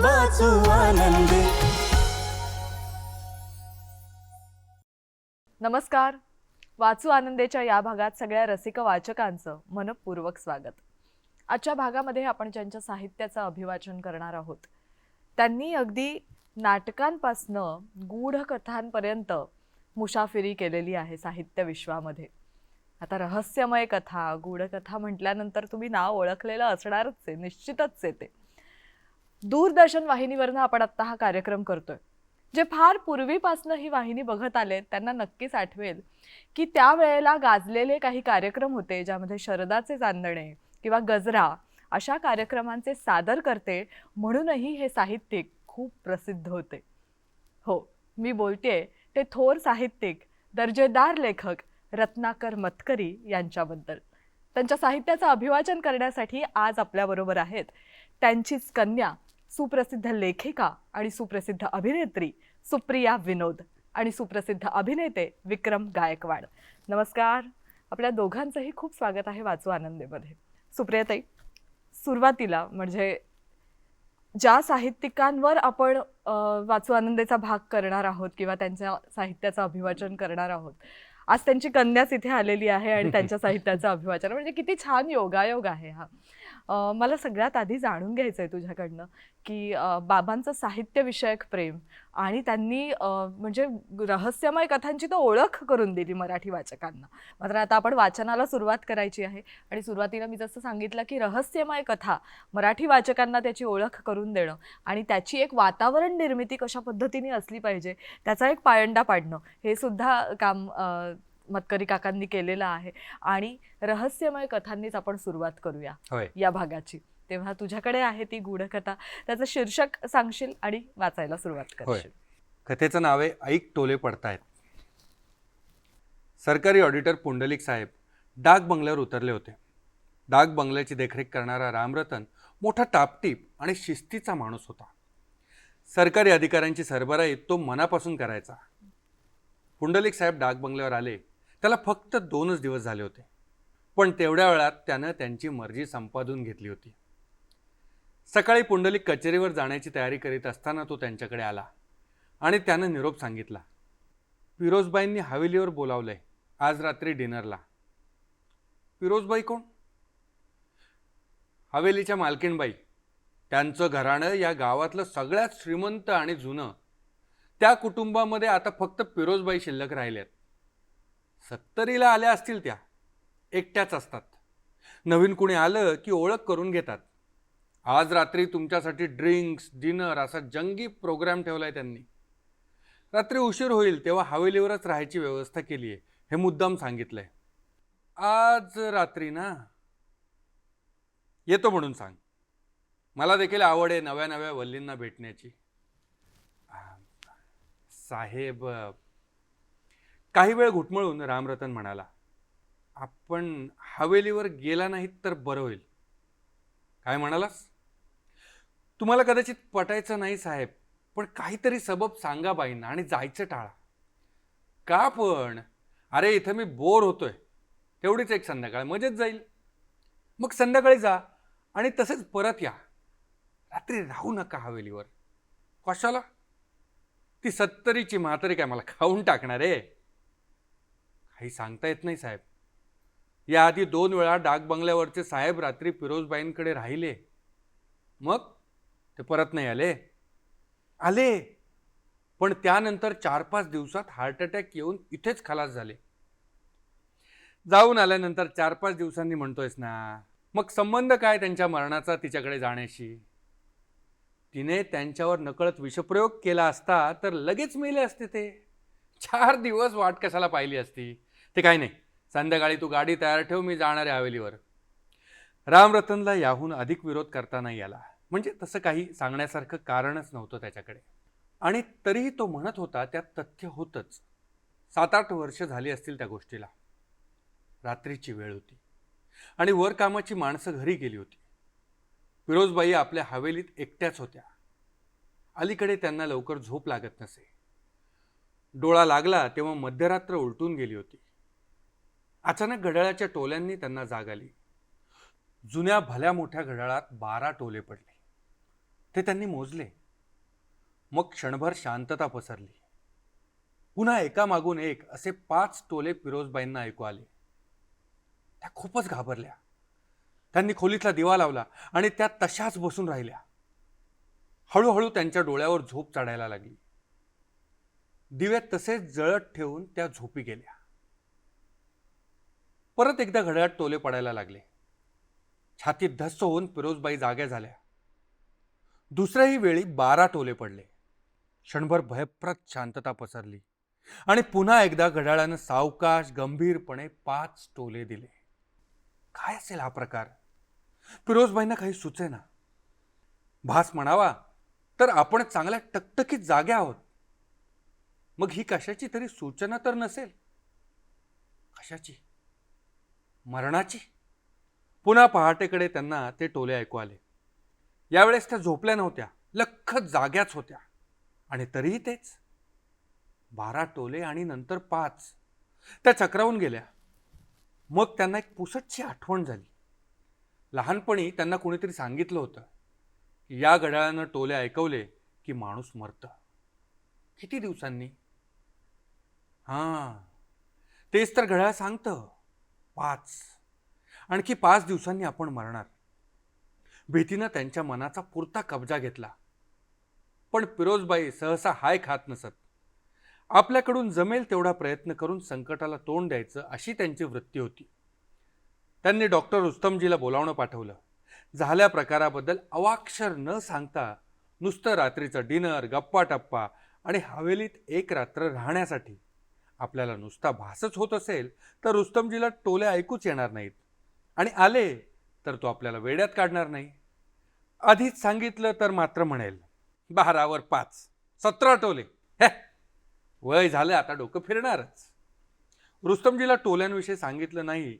वाचू आनंदी. नमस्कार. वाचू आनंदेच्या या भागात सगळ्या रसिक वाचकांचं मनपूर्वक स्वागत. आजच्या भागामध्ये आपण ज्यांच्या साहित्याचं अभिवाचन करणार आहोत. त्यांनी अगदी नाटकांपासनं गूढ कथांपर्यंत मुसाफिरी केलेली आहे साहित्य विश्वामध्ये. आता रहस्यमय कथा गूढकथा म्हटल्यानंतर तुम्ही नाव ओळखलेलं असणारच आहे निश्चितच आहे ते. दूरदर्शन वाहिनीवरनं आपण आत्ता हा कार्यक्रम करतोय. जे फार पूर्वीपासनं ही वाहिनी बघत आले त्यांना नक्कीच आठवेल की त्यावेळेला गाजलेले काही कार्यक्रम होते ज्यामध्ये शरदाचे चांदणे किंवा गजरा अशा कार्यक्रमांचे सादर करते म्हणूनही हे साहित्यिक खूप प्रसिद्ध होते. हो मी बोलते ते थोर साहित्यिक दर्जेदार लेखक रत्नाकर मतकरी यांच्याबद्दल. त्यांच्या साहित्याचं अभिवाचन करण्यासाठी आज आपल्याबरोबर आहेत त्यांचीच कन्या सुप्रसिद्ध लेखिका आणि सुप्रसिद्ध अभिनेत्री सुप्रिया विनोद आणि सुप्रसिद्ध अभिनेते विक्रम गायकवाड. नमस्कार. आपल्या दोघांचंही खूप स्वागत आहे वाचू आनंदेमध्ये. सुप्रियाताई सुरुवातीला म्हणजे ज्या साहित्यिकांवर आपण वाचू आनंदेचा भाग करणार आहोत किंवा त्यांच्या साहित्याचं अभिवाचन करणार आहोत आज त्यांची कन्याच इथे आलेली आहे आणि त्यांच्या साहित्याचं अभिवाचन. म्हणजे किती छान योगायोग आहे हा. मला सगळ्यात आधी जाणून घ्यायचं आहे तुझ्याकडनं की बाबांचं साहित्यविषयक प्रेम आणि त्यांनी म्हणजे रहस्यमय कथांची तर ओळख करून दिली मराठी वाचकांना. मात्र आता आपण वाचनाला सुरुवात करायची आहे आणि सुरुवातीला मी जसं सांगितलं की रहस्यमय कथा मराठी वाचकांना त्याची ओळख करून देणं आणि त्याची एक वातावरण निर्मिती कशा पद्धतीने असली पाहिजे त्याचा एक पायंडा पाडणं हे सुद्धा काम मतकरी काकांनी केलेलं आहे. आणि रहस्यमय कथांनीच आपण सुरुवात करूया या भागाची. तेव्हा तुझ्याकडे आहे ती गूढकथा. त्याचं शीर्षक सांगशील आणि वाचायला सुरुवात करशील. कथेचं नाव आहे ऐक टोले पडतायत. सरकारी ऑडिटर पुंडलिक साहेब डाक बंगल्यावर उतरले होते. डाक बंगल्याची देखरेख करणारा रामरतन मोठा टापटीप आणि शिस्तीचा माणूस होता. सरकारी अधिकाऱ्यांची सरबराई तो मनापासून करायचा. पुंडलिक साहेब डाक बंगल्यावर आले. त्याला फक्त दोनच दिवस झाले होते. पण तेवढ्या वेळात त्यानं त्यांची मर्जी संपादून घेतली होती. सकाळी पुंडलिक कचेरीवर जाण्याची तयारी करीत असताना तो त्यांच्याकडे आला आणि त्यानं निरोप सांगितला. फिरोजबाईंनी हवेलीवर बोलावलंय. आज रात्री डिनरला. फिरोजबाई कोण? हवेलीच्या मालकीणबाई. त्यांचं घराणं या गावातलं सगळ्यात श्रीमंत आणि जुनं. त्या कुटुंबामध्ये आता फक्त फिरोजबाई शिल्लक राहिल्यात सत्तरीला आल्या असतील त्या. एकट्याच असतात. नवीन कुणी आलं की ओळख करून घेतात. आज रात्री तुमच्यासाठी ड्रिंक्स डिनर असा जंगी प्रोग्राम आहे त्यांनी. रात्री उशीर होईल तेव्हा हवेलीवरच राहायची व्यवस्था केली आहे हे मुद्दाम सांगितलं आहे आज रात्री ना? येतो म्हणून सांग. मला देखील आवड आहे नव्या नव्या वल्लींना भेटण्याची. साहेब काही वेळ घुटमळून रामरतन म्हणाला आपण हवेलीवर गेला नाहीत तर बरं होईल. काय म्हणालास? तुम्हाला कदाचित पटायचं नाही साहेब पण काहीतरी सबब सांगा बाईंना आणि जायचं टाळा. का पण? अरे इथं मी बोर होतोय. तेवढीच एक संध्याकाळ मजेत जाईल. मग संध्याकाळी जा आणि तसेच परत या. रात्री राहू नका हवेलीवर. कशाला? ती सत्तरीची म्हातारी काय मला खाऊन टाकणार आहे? काही सांगता येत नाही साहेब. याआधी दोन वेळा डाक बंगल्यावरचे साहेब रात्री फिरोजबाईंकडे राहिले. मग ते परत नाही आले. आले. पण त्यानंतर चार पाच दिवसात हार्ट अटॅक येऊन इथेच खलास झाले. जाऊन आल्यानंतर चार पाच दिवसांनी म्हणतोयस ना मग संबंध काय त्यांच्या मरणाचा तिच्याकडे जाण्याशी? तिने त्यांच्यावर नकळत विषप्रयोग केला असता तर लगेच मेले असते ते. चार दिवस वाट कशाला पाहिली असती? ते काही नाही. संध्याकाळी तू गाडी तयार ठेव मी जाणार आहे हवेलीवर. रामरतनला याहून अधिक विरोध करता नाही आला म्हणजे तसं काही सांगण्यासारखं कारणच नव्हतं त्याच्याकडे. आणि तरीही तो म्हणत होता त्यात तथ्य होतंच. सात आठ वर्ष झाली असतील त्या गोष्टीला. रात्रीची वेळ होती. आणि वर कामाची माणसं घरी गेली होती. फिरोजबाई आपल्या हवेलीत एकट्याच होत्या. अलीकडे त्यांना लवकर झोप लागत नसे. डोळा लागला तेव्हा मध्यरात्र उलटून गेली होती. अचानक घड्याळाच्या टोल्यांनी त्यांना जाग आली. जुन्या भल्या मोठ्या घड्याळात बारा टोले पडले. ते त्यांनी मोजले. मग क्षणभर शांतता पसरली. पुन्हा एकामागून एक असे पाच टोले फिरोजबाईंना ऐकू आले. त्या खूपच घाबरल्या. त्यांनी खोलीतला दिवा लावला आणि त्या तशाच बसून राहिल्या. हळूहळू त्यांच्या डोळ्यावर झोप चढायला लागली. दिवे तसेच जळत ठेवून त्या झोपी गेल्या. परत एकदा घड्याळात टोले पडायला लागले. छातीत धस्स होऊन फिरोजबाई जाग्या झाल्या. दुसऱ्याही वेळी बारा टोले पडले. क्षणभर भयप्रद शांतता पसरली आणि पुन्हा एकदा घड्याळानं सावकाश गंभीरपणे पाच टोले दिले. काय असेल हा प्रकार? फिरोजबाईंना काही सुचेना भास म्हणावा तर आपण चांगल्या टकटकीत जागे आहोत. मग ही कशाची तरी सूचना तर नसेल. कशाची? मरणाची? पुन्हा पहाटेकडे त्यांना ते टोले ऐकू आले. यावेळेस त्या झोपल्या नव्हत्या लख जाग्याच होत्या. आणि तरीही तेच. बारा टोले आणि नंतर पाच. त्या चक्रावून गेल्या. मग त्यांना एक पुसटची आठवण झाली. लहानपणी त्यांना कोणीतरी सांगितलं होतं की या घड्याळानं टोले ऐकवले की माणूस मरतं. किती दिवसांनी? हां तेच तर घड्याळ सांगतं. पाच. आणखी पाच दिवसांनी आपण मरणार. भीतीनं त्यांच्या मनाचा पुरता कब्जा घेतला. पण पिरोजबाई सहसा हाय खात नसत. आपल्याकडून जमेल तेवढा प्रयत्न करून संकटाला तोंड द्यायचं अशी त्यांची वृत्ती होती. त्यांनी डॉक्टर रुस्तमजीला बोलावणं पाठवलं. झाल्या प्रकाराबद्दल अवाक्षर न सांगता नुसतं रात्रीचं डिनर गप्पा टप्पा आणि हवेलीत एक रात्र राहण्यासाठी आपल्याला नुसता भासच होत असेल तर रुस्तमजीला टोले ऐकूच येणार नाहीत. आणि आले तर तो आपल्याला वेड्यात काढणार नाही. आधीच सांगितलं तर मात्र म्हणेल बारावर पाच सतरा टोले. हे वय झालं आता डोकं फिरणारच. रुस्तमजीला टोल्यांविषयी सांगितलं नाही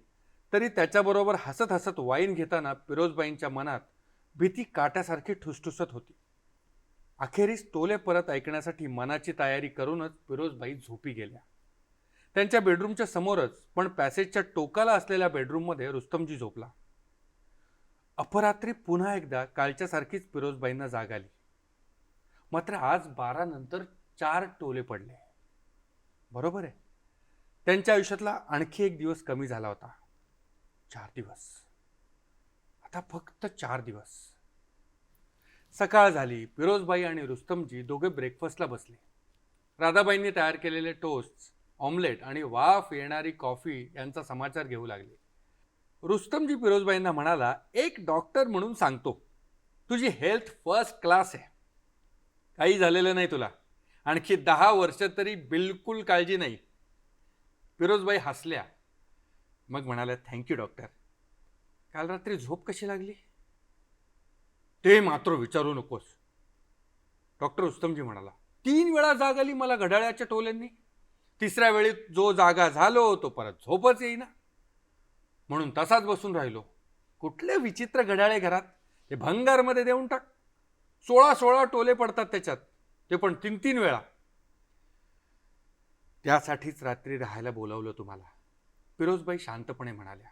तरी त्याच्याबरोबर हसत हसत वाईन घेताना फिरोजबाईंच्या मनात भीती काट्यासारखी ठुसठुसत होती. अखेरीस टोले परत ऐकण्यासाठी मनाची तयारी करूनच फिरोजबाई झोपी गेल्या. त्यांच्या बेडरूमच्या समोरच पण पॅसेजच्या टोकाला असलेल्या बेडरूममध्ये रुस्तमजी झोपला. अपरात्री पुन्हा एकदा कालच्यासारखीच फिरोजबाईंना जाग आली. मात्र आज बारा नंतर चार टोले पडले. बरोबर आहे. त्यांच्या आयुष्यातला आणखी एक दिवस कमी झाला होता. चार दिवस. आता फक्त चार दिवस. सकाळ झाली. फिरोजबाई आणि रुस्तमजी दोघे ब्रेकफास्टला बसले. राधाबाईंनी तयार केलेले टोस्ट ऑमलेट आणि वाफ येणारी कॉफी यांचा समाचार घेऊ लागले. रुस्तमजी फिरोजबाईंना म्हणाला एक डॉक्टर म्हणून सांगतो. तुझी हेल्थ फर्स्ट क्लास आहे. काही झालेलं नाही तुला. आणखी दहा वर्ष तरी बिलकुल काळजी नाही. फिरोजबाई हसल्या. मग म्हणाल्या थँक्यू डॉक्टर काल रात्री झोप कशी लागली? ते मात्र विचारू नकोस. डॉक्टर उत्तमजी म्हणाला तीन वेळा जाग आली मला घड्याळ्याच्या टोल्यांनी. तिसऱ्या वेळी जो जागा झालो तो परत झोपच येईना. म्हणून तसाच बसून राहिलो. कुठले विचित्र घड्याळे घरात हे भंगारमध्ये देऊन टाक. सोळा सोळा टोले पडतात त्याच्यात. ते पण तीन तीन वेळा. त्यासाठीच रात्री राहायला बोलावलं तुम्हाला. फिरोजबाई शांतपणे म्हणाल्या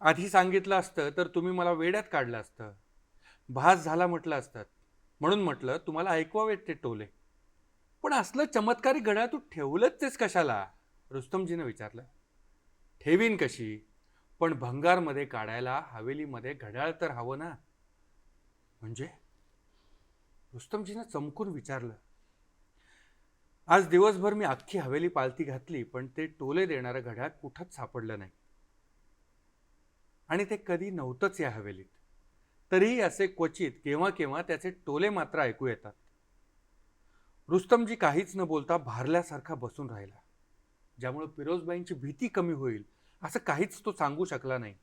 आधी सांगितलं असतं तर तुम्ही मला वेड्यात काढलं असतं. भास झाला म्हटलं असतं. म्हणून म्हटलं तुम्हाला ऐकवावेत ते टोले. पण असलं चमत्कारी घड्याळ तू ठेवलंच तेच कशाला? रुस्तमजीनं विचारलं. ठेवीन कशी? पण भंगारमध्ये काढायला हवेलीमध्ये घड्याळ तर हवं ना? म्हणजे? रुस्तमजीनं चमकून विचारलं. आज दिवसभर मी अख्खी हवेली पालती घातली पण ते टोले देणारं घड्याळ कुठंच सापडलं नाही. आणि ते कधी नव्हतंच या हवेलीत. तरीही असे क्वचित केव्हा केव्हा त्याचे टोले मात्र ऐकू येतात. रुस्तमजी काहीच न बोलता भारल्यासारखा बसून राहिला. ज्यामुळे फिरोजबाईंची भीती कमी होईल असं काहीच तो सांगू शकला नाही.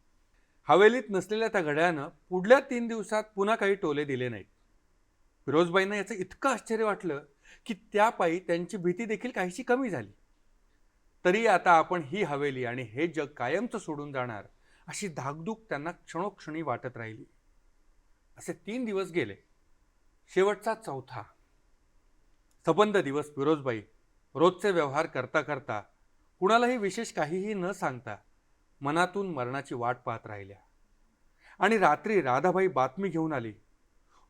हवेलीत नसलेल्या त्या घड्याळानं पुढल्या तीन दिवसात पुन्हा काही टोले दिले नाहीत. फिरोजबाईंना याचं इतकं आश्चर्य वाटलं की त्या पायी त्यांची भीती देखील काहीशी कमी झाली. तरी आता आपण ही हवेली आणि हे जग कायमचं सोडून जाणार अशी धाकधूक त्यांना क्षणोक्षणी वाटत राहिली. असे तीन दिवस गेले. शेवटचा चौथा. सबंध दिवस फिरोजबाई रोजचे व्यवहार करता करता कुणालाही विशेष काहीही न सांगता मनातून मरणाची वाट पाहत राहिल्या. आणि रात्री राधाबाई बातमी घेऊन आली.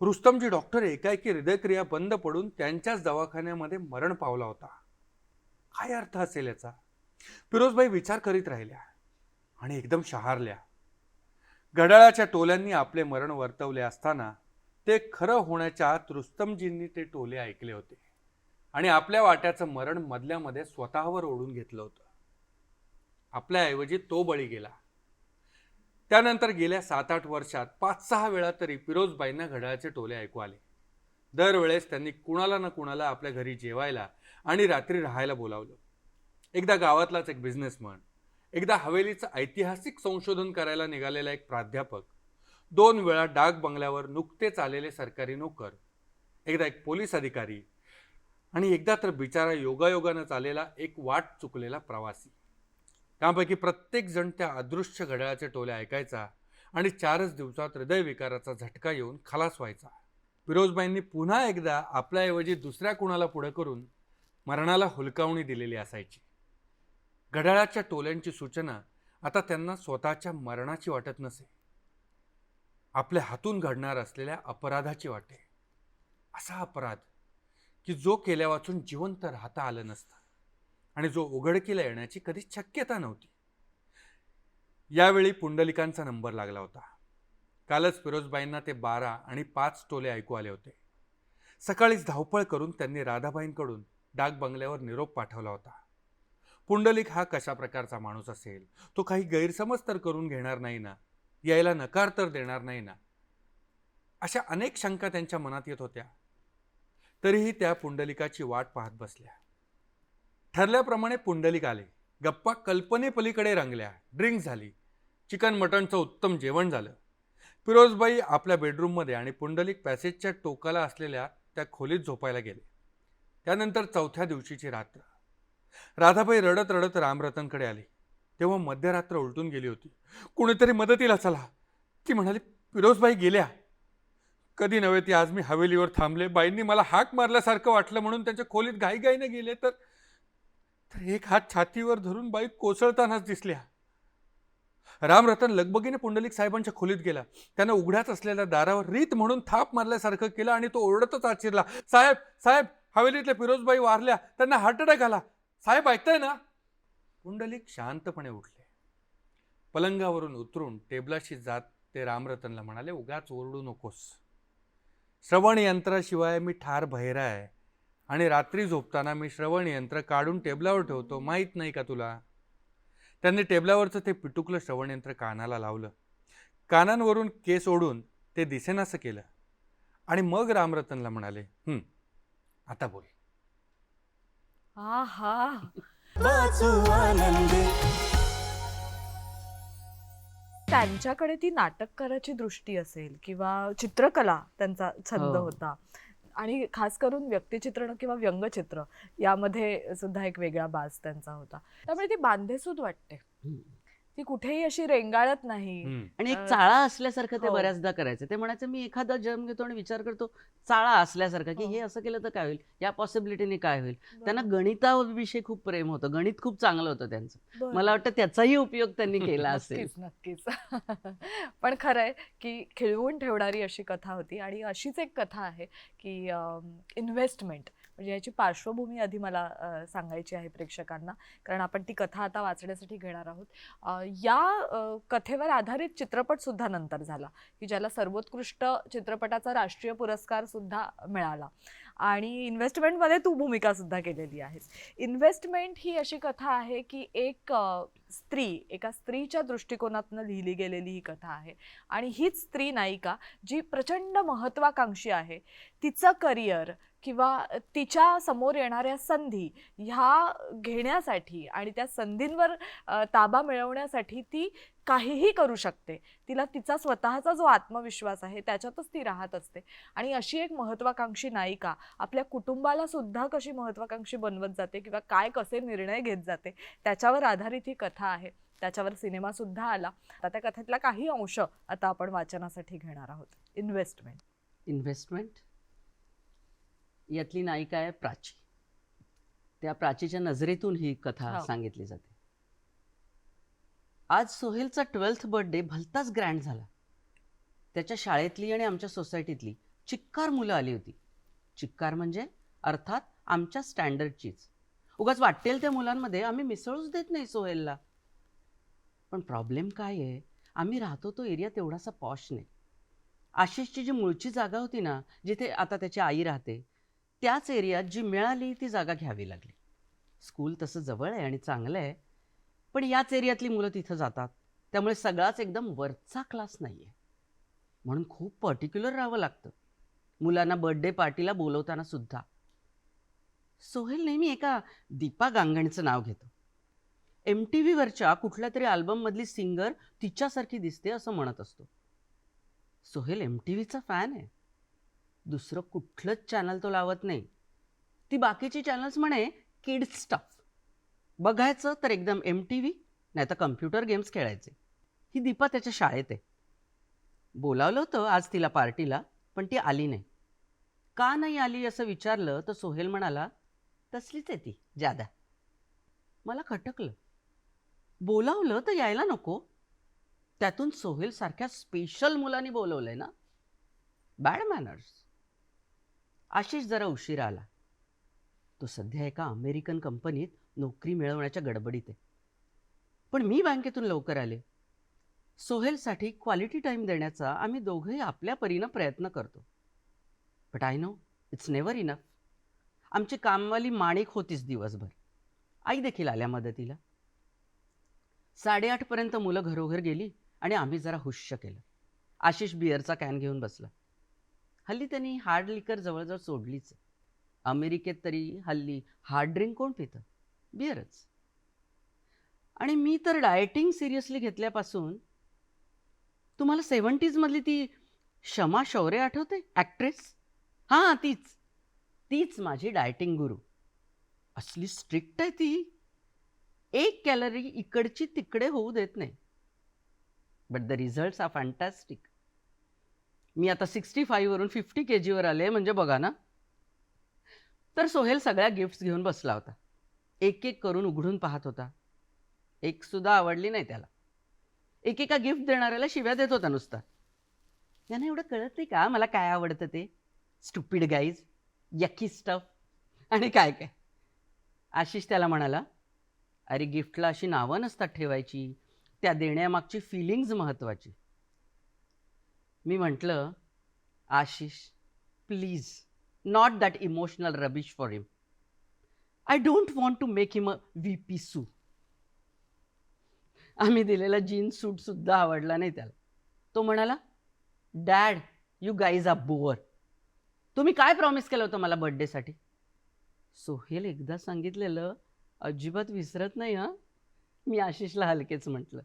रुस्तमजी डॉक्टर एकाएकी हृदयक्रिया बंद पडून त्यांच्याच दवाखान्यामध्ये मरण पावला होता. काय अर्थ असेल याचा? फिरोजबाई विचार करीत राहिल्या आणि एकदम शहारल्या. घड्याळाच्या टोल्यांनी आपले मरण वर्तवले असताना ते खरं होण्याच्या आत रुस्तमजींनी ते टोले ऐकले होते. आणि आपल्या वाट्याचं मरण मधल्यामध्ये स्वतःवर ओढून घेतलं होतं. आपल्याऐवजी तो बळी गेला. त्यानंतर गेल्या सात आठ वर्षात पाच सहा वेळा तरी फिरोजबाईंना घड्याळाचे टोले ऐकू आले. दरवेळेस त्यांनी कुणाला ना कुणाला आपल्या घरी जेवायला आणि रात्री राहायला बोलावलं. एकदा गावातलाच एक बिझनेसमन एकदा हवेलीचं ऐतिहासिक संशोधन करायला निघालेला एक प्राध्यापक दोन वेळा डाक बंगल्यावर नुकतेच आलेले सरकारी नोकर एकदा एक पोलीस अधिकारी आणि एकदा तर बिचारा योगायोगानं चालेला एक वाट चुकलेला प्रवासी. त्यापैकी प्रत्येक जण त्या अदृश्य घड्याळाचे टोले ऐकायचा आणि चारच दिवसात हृदयविकाराचा झटका येऊन खलास व्हायचा. फिरोजबाईंनी पुन्हा एकदा आपल्याऐवजी दुसऱ्या कुणाला पुढं करून मरणाला हुलकावणी दिलेली असायची. घड्याळाच्या टोल्यांची सूचना आता त्यांना स्वतःच्या मरणाची वाटत नसे. आपल्या हातून घडणार असलेल्या अपराधाची वाटे. असा अपराध की जो केल्या वाचून जिवंत राहता आलं नसतं. आणि जो उघडकीला येण्याची कधीच शक्यता नव्हती. यावेळी पुंडलिकांचा नंबर लागला होता. कालच फिरोजबाईंना ते बारा आणि पाच टोले ऐकू आले होते. सकाळीच धावपळ करून त्यांनी राधाबाईंकडून डाक बंगल्यावर निरोप पाठवला होता. पुंडलिक हा कशा प्रकारचा माणूस असेल? तो काही गैरसमज तर करून घेणार नाही ना? यायला नकार तर देणार नाही ना? अशा अनेक शंका त्यांच्या मनात येत होत्या. तरीही त्या पुंडलिकाची वाट पाहत बसल्या. ठरल्याप्रमाणे पुंडलिक आले. गप्पा कल्पनेपलीकडे रंगल्या. ड्रिंक झाली. चिकन मटणचं उत्तम जेवण झालं. फिरोजबाई आपल्या बेडरूममध्ये आणि पुंडलिक पॅसेजच्या टोकाला असलेल्या त्या खोलीत झोपायला गेले. त्यानंतर चौथ्या दिवशीची रात्र. राधाबाई रडत रडत रामरतनकडे आली. तेव्हा मध्यरात्र उलटून गेली होती. कुणीतरी मदतीला चला. ती म्हणाली फिरोजबाई गेल्या. कधी नव्हे ती आज मी हवेलीवर थांबले. बाईंनी मला हाक मारल्यासारखं वाटलं म्हणून त्यांच्या खोलीत घाईघाईने गेले. तर तर एक हात छातीवर धरून बाई कोसळतानाच दिसल्या. रामरतन लगबगीने पुंडलिक साहेबांच्या खोलीत गेला. त्यानं उघड्याच असलेल्या दारावर रीत म्हणून थाप मारल्यासारखं केलं आणि तो ओरडतच आचिरला साहेब साहेब हवेलीतल्या फिरोजबाई वारल्या. त्यांना हार्ट अटॅक आला साहेब ऐकताय ना? पुंडलिक शांतपणे उठले. पलंगावरून उतरून टेबलाशी जात ते रामरतनला म्हणाले उगाच ओरडू नकोस. श्रवण यंत्राशिवाय मी ठार बहिरा आहे. आणि रात्री झोपताना मी श्रवण यंत्र काढून टेबलावर ठेवतो. माहीत नाही का तुला? त्यांनी टेबलावरचं ते पिटुकलं श्रवण यंत्र कानाला लावलं. कानांवरून केस ओढून ते दिसेनासं केलं. आणि मग रामरतनला म्हणाले "हं, आता बोल. हा हा आनंदे. त्यांच्याकडे ती नाटककाराची दृष्टी असेल किंवा चित्रकला त्यांचा छंद हो. होता आणि खास करून व्यक्तिचित्रण किंवा व्यंगचित्र यामध्ये सुद्धा एक वेगळा बाज त्यांचा होता त्यामुळे ती बांधेसूद वाटते. ती कुठेही अशी रेंगाळत नाही. आणि एक चाळा असल्यासारखं ते हो. बऱ्याचदा करायचं ते म्हणायचं मी एखादा जन्म घेतो आणि विचार करतो चाळा असल्यासारखा की हो. हे असं केलं तर काय होईल या पॉसिबिलिटीने काय होईल त्यांना. गणिताविषयी खूप प्रेम होतं गणित खूप चांगलं होतं त्यांचं. मला वाटतं त्याचाही उपयोग त्यांनी केला असेल नक्कीच नक्कीच पण खरं आहे की खिळवून ठेवणारी अशी कथा होती आणि अशीच एक कथा आहे की इन्व्हेस्टमेंट म्हणजे याची पार्श्वभूमी आधी मला सांगायची आहे प्रेक्षकांना. कारण आपण ती कथा आता वाचण्यासाठी घेणार आहोत. या कथेवर आधारित चित्रपट सुद्धा नंतर झाला. की ज्याला सर्वोत्कृष्ट चित्रपटाचा राष्ट्रीय पुरस्कार सुद्धा मिळाला. आणि इन्व्हेस्टमेंटमध्ये तू भूमिका सुद्धा केलेली आहेस. इन्व्हेस्टमेंट ही अशी कथा आहे की एक स्त्री एका स्त्रीच्या दृष्टिकोनातून लिहिली गेलेली ही कथा आहे. आणि हीच स्त्री नायिका जी प्रचंड महत्वाकांक्षी आहे. तिचं करिअर किंवा तिच्या समोर येणाऱ्या संधी ह्या घेण्यासाठी आणि त्या संधींवर ताबा मिळवण्यासाठी ती काहीही करू शकते. तिला तिचा स्वतःचा जो आत्मविश्वास आहे त्याच्यातच ती राहत असते. आणि अशी एक महत्वाकांक्षी नायिका आपल्या कुटुंबाला सुद्धा कशी महत्वाकांक्षी बनवत जाते किंवा काय कसे निर्णय घेत जाते त्याच्यावर आधारित ही कथा आहे. त्याच्यावर सिनेमा सुद्धा आला. आता त्या कथेतला काही अंश आता आपण वाचनासाठी घेणार आहोत. इन्व्हेस्टमेंट. इन्व्हेस्टमेंट? यातली नायिका आहे प्राची. त्या प्राचीच्या नजरेतून ही कथा हो. सांगितली जाते. आज सोहेलचा ट्वेल्थ बर्थडे भलताच ग्रँड झाला. त्याच्या शाळेतली आणि आमच्या सोसायटीतली चिक्कार मुलं आली होती. चिक्कार म्हणजे अर्थात आमच्या स्टँडर्डचीच. उगाच वाटेल त्या मुलांमध्ये आम्ही मिसळूच देत नाही सोहेलला. पण प्रॉब्लेम काय आहे? आम्ही राहतो तो एरिया तेवढासा पॉश नाही. आशिषची जी मूळची जागा होती ना जिथे आता त्याची आई राहते त्याच एरियात जी मिळाली ती जागा घ्यावी लागली. स्कूल तसं जवळ आहे आणि चांगलं आहे पण याच एरियातली मुलं तिथं जातात. त्यामुळे सगळाच एकदम वरचा क्लास नाही आहे म्हणून खूप पर्टिक्युलर राहावं लागतं. मुलांना बर्थडे पार्टीला बोलवताना सुद्धा. सोहेल नेहमी एका दीपा गांगणचं नाव घेतो. एम टी व्हीवरच्या कुठल्या तरी अल्बममधली सिंगर तिच्यासारखी दिसते असं म्हणत असतो. सोहेल एम टी व्हीचा फॅन आहे. दुसरं कुठलंच चॅनल तो लावत नाही. ती बाकीची चॅनल्स म्हणे किड्स स्टफ बघायचं तर एकदम एम टी व्ही नाही तर कम्प्युटर गेम्स खेळायचे. ही दीपा त्याच्या शाळेत आहे. बोलावलं होतं आज तिला पार्टीला पण ती आली नाही. का नाही आली असं विचारलं तर सोहेल म्हणाला तसलीच आहे ती जादा. मला खटकलं. बोलावलं तर यायला नको. त्यातून सोहेल सारख्या स्पेशल मुलांनी बोलवलंय ना. बॅड मॅनर्स आशिष जरा उशिरा आला. तो सध्या एका अमेरिकन कंपनीत नोकरी मिळवण्याच्या गडबडीत आहे. पण मी बँकेतून लवकर आले. सोहेलसाठी क्वालिटी टाईम देण्याचा आम्ही दोघंही आपल्या परीनं प्रयत्न करतो. But I know it's never enough आमची कामवाली माणिक होतीच दिवसभर. आई देखील आल्या मदतीला. साडेआठपर्यंत मुलं घरोघर गेली आणि आम्ही जरा हुश्य केलं. आशिष बिअरचा कॅन घेऊन बसला. हल्ली त्यांनी हार्ड लिकर जवळजवळ सोडलीच अमेरिकेत तरी हल्ली हार्ड ड्रिंक कोण पितं? बिअरच आणि मी तर डायटिंग सिरियसली घेतल्यापासून तुम्हाला सेवन्टीजमधली ती क्षमा शौर्य आठवते? ॲक्ट्रेस हां तीच. तीच माझी डायटिंग गुरु असली स्ट्रिक्ट आहे ती. एक कॅलरी इकडची तिकडे होऊ देत नाही. But the results are fantastic मी आता सिक्स्टी फाईव्हवरून फिफ्टी के जीवर आले म्हणजे बघा ना. तर सोहेल सगळ्या गिफ्ट्स घेऊन बसला होता. एक एक करून उघडून पाहत होता. एक सुद्धा आवडली नाही त्याला. एकेका गिफ्ट देणाऱ्याला शिव्या देत होता नुसता. यांना एवढं कळत नाही का? मला काय आवडतं ते? स्टुपिड गाईज यकी स्टफ आणि काय काय? आशिष त्याला म्हणाला अरे गिफ्टला अशी नावं नसतात ठेवायची. त्या देण्यामागची फिलिंग्ज महत्त्वाची मी म्हटलं Ashish please not that emotional rubbish for him I don't want to make him a V P सू आम्ही दिलेला जीन्स सूट सुद्धा आवडला नाही त्याला. तो म्हणाला dad you guys are bore तुम्ही काय प्रॉमिस केलं होतं मला बर्थडेसाठी सोहेल एकदा सांगितलेलं अजिबात विसरत नाही हां. मी आशिषला हलकेच म्हटलं.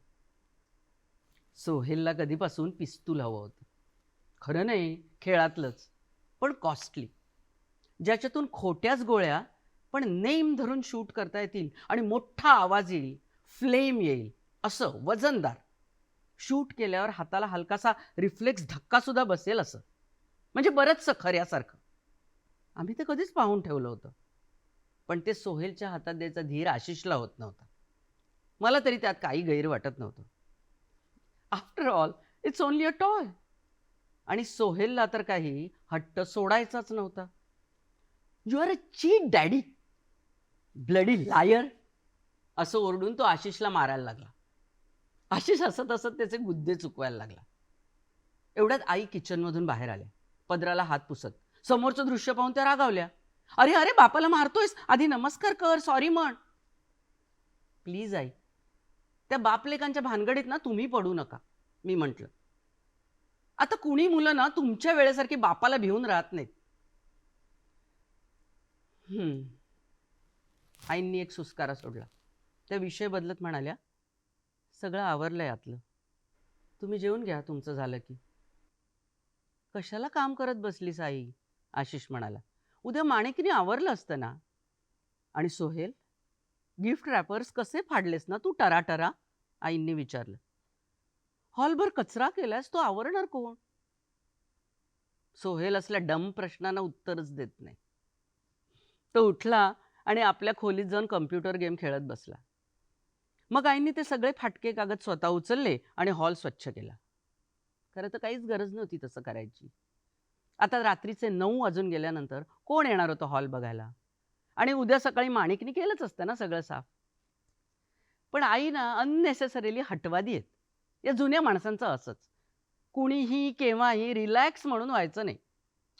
सोहेलला कधीपासून पिस्तूल हवं होतं. खरं नाही खेळातलंच पण कॉस्टली ज्याच्यातून खोट्याच गोळ्या पण नेम धरून शूट करता येतील आणि मोठा आवाज येईल फ्लेम येईल असं वजनदार. शूट केल्यावर हाताला हलकासा रिफ्लेक्स धक्कासुद्धा बसेल असं. म्हणजे बरंचसं खऱ्यासारखं आम्ही ते कधीच पाहून ठेवलं होतं. पण ते सोहेलच्या हातात द्यायचा धीर आशिषला होत नव्हता. मला तरी त्यात काही गैर वाटत नव्हतं. After all it's only a toy आणि सोहेलला तर काही हट्ट सोडायचाच नव्हता. You are a cheat daddy bloody liar असं ओरडून तो आशिषला मारायला लागला. आशिष हसत हसत त्याचे गुद्दे चुकवायला लागला. एवढ्यात आई किचनमधून बाहेर आल्या. पदराला हात पुसत. समोरचं दृश्य पाहून त्या रागावल्या. अरे अरे बापाला मारतोयस. आधी नमस्कार कर सॉरी म्हण. प्लीज आई. त्या बापलेकांच्या भानगडीत ना तुम्ही पडू नका मी म्हंटल. आता कुणी मुलं ना तुमच्या वेळेसारखी बापाला भिवून राहत नाहीत. हम्म. आईंनी एक सुस्कारा सोडला. त्या विषय बदलत म्हणाल्या सगळं आवरलंय आतलं. तुम्ही जेवून घ्या तुमचं झालं की. कशाला काम करत बसलीस आई? आशिष म्हणाला. उद्या माणिकीने आवरलं असतं ना. आणि सोहेल गिफ्ट रॅपर्स कसे फाडलेस ना तू टरा टरा आईंनी विचारलं. हॉलभर कचरा केलास तो आवरणार कोण? सोहेल असल्या डम प्रश्नांना उत्तरच देत नाही. तो उठला आणि आपल्या खोलीत जाऊन कम्प्युटर गेम खेळत बसला. मग आईंनी ते सगळे फाटके कागद स्वतः उचलले आणि हॉल स्वच्छ केला. खरं तर काहीच गरज नव्हती तसं करायची. आता रात्रीचे नऊ वाजून गेल्यानंतर कोण येणार होतं हॉल बघायला? आणि उद्या सकाळी माणिकनी केलंच असतं ना सगळं साफ. पण आई ना अननेसेसरीली हटवादी आहेत या जुन्या माणसांचं असंच. कुणीही केव्हाही रिलॅक्स म्हणून व्हायचं नाही.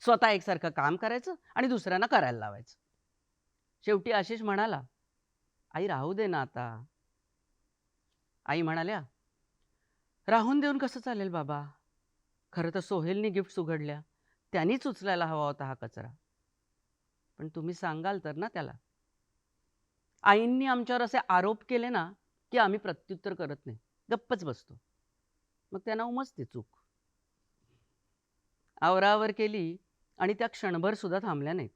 स्वतः एकसारखं काम करायचं आणि दुसऱ्यांना करायला लावायचं. शेवटी आशिष म्हणाला आई राहू दे ना आता. आई म्हणाल्या राहून देऊन कसं चालेल बाबा? खरं तर सोहेलनी गिफ्ट उघडल्या त्यांनीच उचलायला हवा होता हा कचरा. पण तुम्ही सांगाल तर ना त्याला. आईंनी आमच्यावर असे आरोप केले ना की आम्ही प्रत्युत्तर करत नाही. गप्पच बसतो. मग त्यांना उमजते चूक. आवरावर केली आणि त्या क्षणभर सुद्धा थांबल्या नाहीत.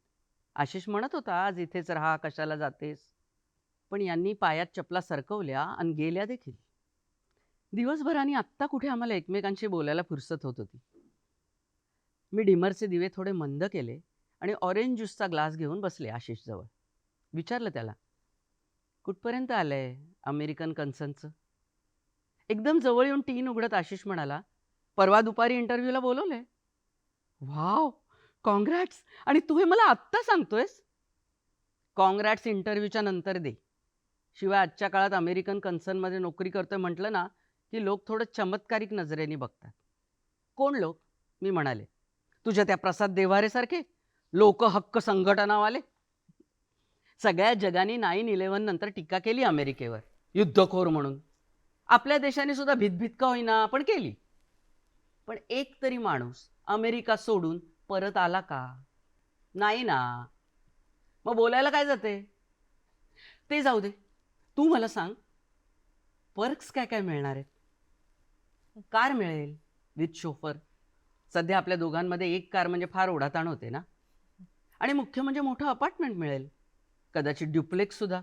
आशिष म्हणत होता आज इथेच राहा कशाला जातेस? पण यांनी पायात चपला सरकवल्या आणि गेल्या देखील. दिवसभराने आत्ता कुठे आम्हाला एकमेकांशी बोलायला फुरसत होत होती. मी डिमरचे दिवे थोडे मंद केले आणि ऑरेंज ज्यूसचा ग्लास घेऊन बसले आशिषजवळ. विचारलं त्याला कुठपर्यंत आलंय अमेरिकन कन्सर्नचं एकदम जवळ येऊन टीन उघडत आशिष म्हणाला परवा दुपारी इंटरव्ह्यूला बोलवले वाव! कॉंग्रॅट्स! आणि तू हे मला आत्ता सांगतोयस? कॉंग्रॅट्स इंटरव्ह्यूच्या नंतर दे. शिवाय आजच्या काळात अमेरिकन कन्सर्नमध्ये नोकरी करतोय म्हटलं ना की लोक थोडं चमत्कारिक नजरेने बघतात. कोण लोक? मी म्हणाले. तुझ्या त्या प्रसाद देवारेसारखे लोक हक्क संघटनावाले? सगळ्या जगाने नाईन इलेव्हन नंतर टीका केली अमेरिकेवर. युद्धखोर म्हणून. आपल्या देशाने सुद्धा भितभित का होईना पण केली. पण एक तरी माणूस अमेरिका सोडून परत आला का? नाही ना. मग बोलायला काय जाते? ते जाऊ दे. तू मला सांग पर्क्स काय काय मिळणार आहेत? कार मिळेल विथ शोफर सध्या आपल्या दोघांमध्ये एक कार म्हणजे फार ओढाताण होते ना. आणि मुख्य म्हणजे मोठं अपार्टमेंट मिळेल. कदाचित ड्युप्लेक्स सुद्धा.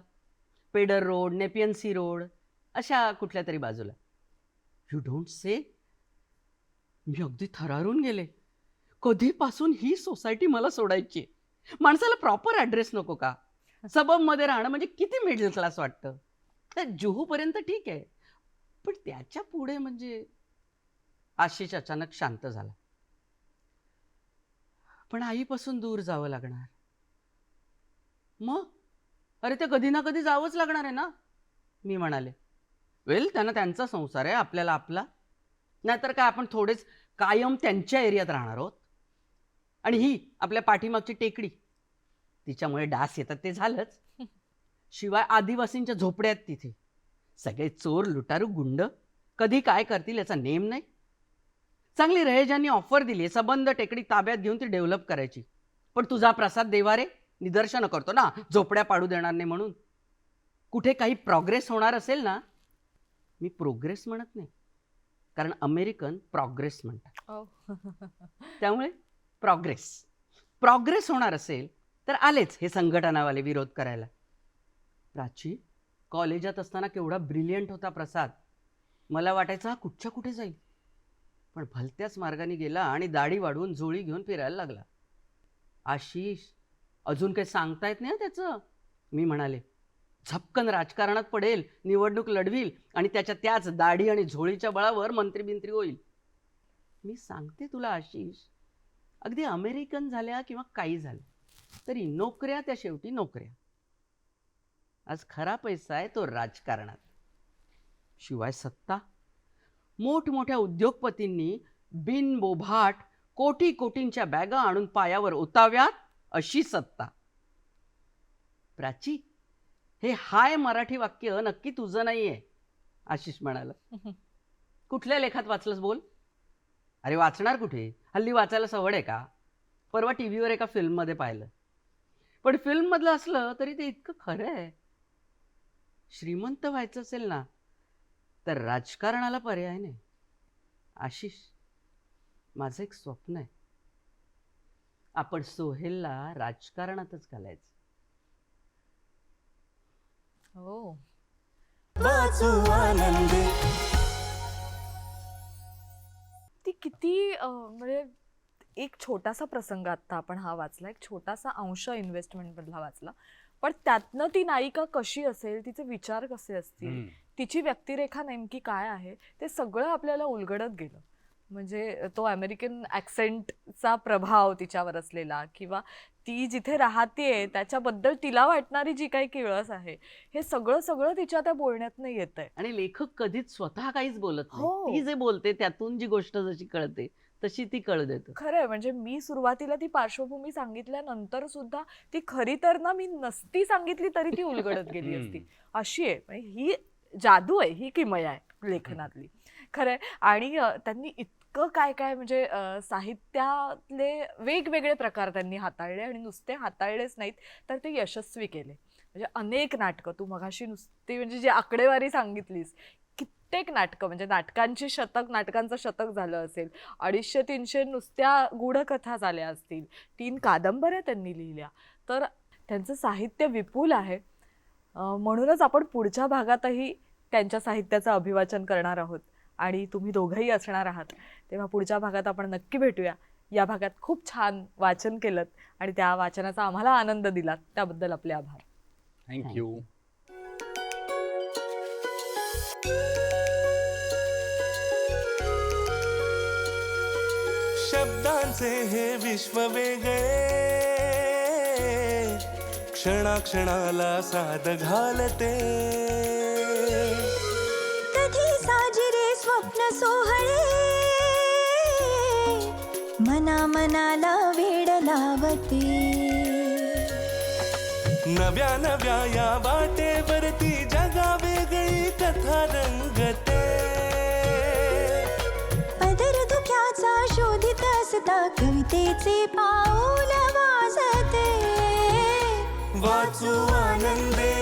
पेडर रोड नेपियन्सी रोड अशा कुठल्या तरी बाजूला. यू डोंट से मी अगदी थरारून गेले. कधीपासून ही सोसायटी मला सोडायची? माणसाला प्रॉपर ॲड्रेस नको का? सबबमध्ये राहणं म्हणजे किती मिडल क्लास वाटतं? तर जुहूपर्यंत ठीक आहे. पण त्याच्या पुढे म्हणजे आशिष अचानक शांत झाला. पण आईपासून दूर जावं लागणार. मग? अरे ते कधी ना कधी जावंच लागणार आहे ना? मी म्हणाले. वेल त्यांना त्यांचा संसार आहे आपल्याला आपला. नाहीतर काय आपण थोडेच कायम त्यांच्या एरियात राहणार आहोत. आणि ही आपल्या पाठीमागची टेकडी. तिच्यामुळे डास येतात ते झालंच. शिवाय आदिवासींच्या झोपड्या आहेत तिथे. सगळे चोर लुटारू गुंड. कधी काय करतील याचा नेम नाही. चांगली रहेजांनी ऑफर दिली सबंध टेकडी ताब्यात घेऊन ती डेव्हलप करायची. पण तुझा प्रसाद देवारे निदर्शनं करतो ना. झोपड्या पाडू देणार नाही म्हणून. कुठे काही प्रोग्रेस होणार असेल ना मी प्रोग्रेस म्हणत नाही. कारण अमेरिकन प्रोग्रेस म्हणतात. ओ. त्यामुळे प्रोग्रेस प्रोग्रेस होणार असेल तर आलेच हे संघटनावाले विरोध करायला. प्राची कॉलेजात असताना केवढा ब्रिलियंट होता प्रसाद. मला वाटायचं हा कुठच्या कुठे जाईल? पण भलत्याच मार्गाने गेला आणि दाढी वाढवून झोळी घेऊन फिरायला लागला. आशिष अजून काही सांगता येत नाही हं त्याचं? मी म्हणाले झपकन राजकारणात पडेल निवडणूक लढवील आणि त्याच्या त्याच दाढी आणि झोळीच्या बळावर मंत्री बिंत्री होईल. मी सांगते तुला आशिष. अगदी अमेरिकन झाल्या किंवा काही झालं तरी नोकऱ्या त्या शेवटी नोकऱ्या. आज खरा पैसा आहे तो राजकारणात. शिवाय सत्ता. मोठमोठ्या उद्योगपतींनी बिनबोभाट कोटी कोटींच्या बॅगा आणून पायावर ओताव्यात अशी सत्ता. प्राची हे हाय मराठी वाक्य नक्की तुझं नाहीये आशिष म्हणाला. कुठल्या लेखात वाचलंस बोल? अरे वाचणार कुठे? हल्ली वाचायला सवड आहे का? परवा टी व्हीवर एका फिल्ममध्ये पाहिलं. पण फिल्ममधलं असलं तरी ते इतकं खरं आहे. श्रीमंत व्हायचं असेल ना तर राजकारणाला पर्याय नाही. आशिष माझं एक स्वप्न आहे. आपण सोहेलला राजकारणातच घालायचं. हो. ती किती अं, म्हणजे एक छोटासा प्रसंग आत्ता आपण हा वाचला एक छोटासा अंश इन्व्हेस्टमेंट मधला वाचला. पण त्यातनं ती नायिका कशी असेल तिचे विचार कसे असतील हम्म. तिची व्यक्तिरेखा नेमकी काय आहे ते सगळं आपल्याला उलगडत गेलं. म्हणजे तो अमेरिकन ॲक्सेंटचा प्रभाव तिच्यावर असलेला किंवा ती जिथे राहतेय त्याच्याबद्दल तिला वाटणारी जी काही किळस आहे हे सगळं सगळं तिच्या त्या बोलण्यातनं येत आहे आणि लेखक कधीच स्वतः काहीच बोलत हो. ती जे बोलते त्यातून जी गोष्ट जशी कळते तशी ती कळ देतं. खरंय म्हणजे मी सुरुवातीला ती पार्श्वभूमी सांगितल्यानंतर सुद्धा ती खरी तर ना मी नसती सांगितली तरी ती उलगडत गेली असती. अशी आहे म्हणजे ही जादू आहे ही किमया आहे लेखनातली. खरंय आणि त्यांनी इतकं काय काय म्हणजे साहित्यातले वेगवेगळे प्रकार त्यांनी हाताळले आणि नुसते हाताळलेच नाहीत तर ते यशस्वी केले. म्हणजे अनेक नाटकं तू मगाशी नुसती म्हणजे जी आकडेवारी सांगितलीस कित्येक नाटकं म्हणजे नाटकांची शतक नाटकांचं शतक झालं असेल अडीचशे तीनशे नुसत्या गूढकथा झाल्या असतील तीन कादंबऱ्या त्यांनी लिहिल्या तर त्यांचं साहित्य विपुल आहे. म्हणूनच आपण पुढच्या भागातही त्यांच्या साहित्याचं अभिवाचन करणार आहोत. आणि तुम्ही दोघंही असणार आहात. तेव्हा पुढच्या भागात आपण नक्की भेटूया. या भागात खूप छान वाचन केलं आणि त्या वाचनाचा आम्हाला आनंद दिलात. त्याबद्दल आपले आभार. थँक्यू शब्दांचे हे विश्व वेगळे. क्षणाक्षणाला साद घालते. सोहळे मना मनाला वेड लावते. नव्या नव्या या वाटेवरती जगा वेगळी कथा रंगते. पदर धुक्याचा शोधित असता कवितेचे पाऊल वाजते. वाचू आनंदे.